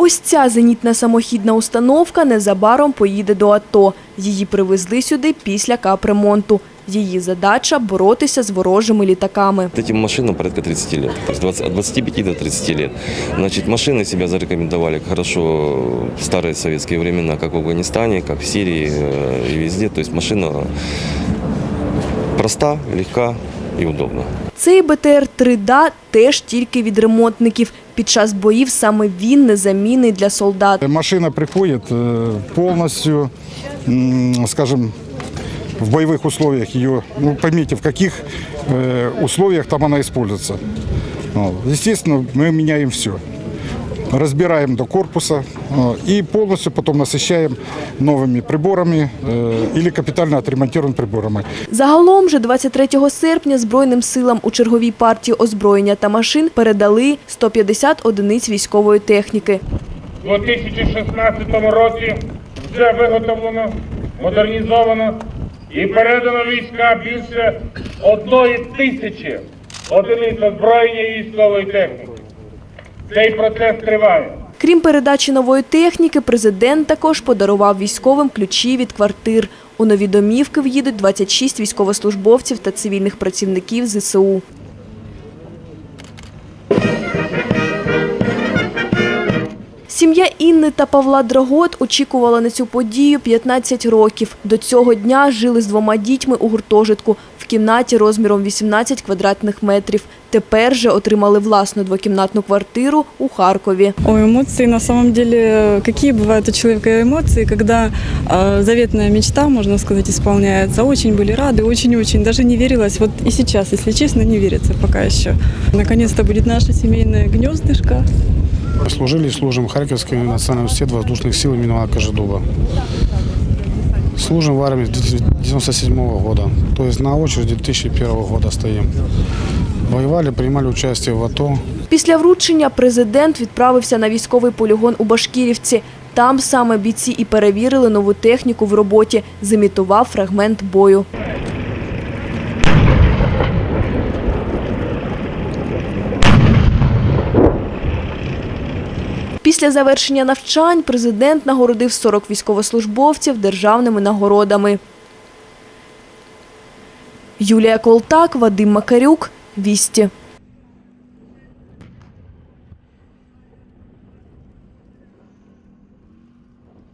Ось ця зенітна самохідна установка незабаром поїде до АТО. Її привезли сюди після капремонту. Її задача – боротися з ворожими літаками. Вот Этим машинам порядка 30 лет, то есть 20 от 25 до 30 лет. Значит, машины себя зарекомендовали хорошо в старые советские времена, как в Афганистане, как в Сирии э, и везде. То есть машина проста, легка и удобна. Цей БТР-3Да теж тільки від ремонтників. Під час боїв саме він незамінний для солдат. Машина приходит э, полностью, м, скажем, в боевых условиях ее, ну поймите, в каких э, условиях там она используется. Вот. Естественно, мы меняем все. Разбираем до корпуса э, и полностью потом насыщаем новыми приборами э, или капитально отремонтированными приборами. Загалом же 23 серпня Збройним силам у черговій партії озброєння та машин передали 150 одиниць військової техніки. У 2016 році вже виготовлено, модернізовано і передано війська більше одної тисячі одиниць озброєння і військової техніки. Цей процес триває. Крім передачі нової техніки, президент також подарував військовим ключі від квартир. У нові домівки в'їдуть 26 військовослужбовців та цивільних працівників ЗСУ. Сім'я Інни та Павла Драгот очікувала на цю подію 15 років. До цього дня жили з двома дітьми у гуртожитку в кімнаті розміром 18 квадратних метрів. Тепер же отримали власну двокімнатну квартиру у Харкові. Ой, эмоции на самом деле, какие бывают у человека эмоции, когда э, заветная мечта, можно сказать, исполняется. Очень были рады, очень-очень, даже не верилось. Вот и сейчас, если честно, не верится пока еще. Наконец-то будет наше семейное гнездышко. Служили и служим в Харьковский национальный университет воздушных сил имени Ивана Кожедуба. Служим в армии с 1997 года, то есть на очереди 2001 года стоим. Воевали, принимали участие в АТО. Після вручення президент відправився на військовий полігон у Башкірівці. Там саме бійці і перевірили нову техніку в роботі, зимітував фрагмент бою. Після завершення навчань президент нагородив 40 військовослужбовців державними нагородами. Юлія Колтак, Вадим Макарюк, Вісті.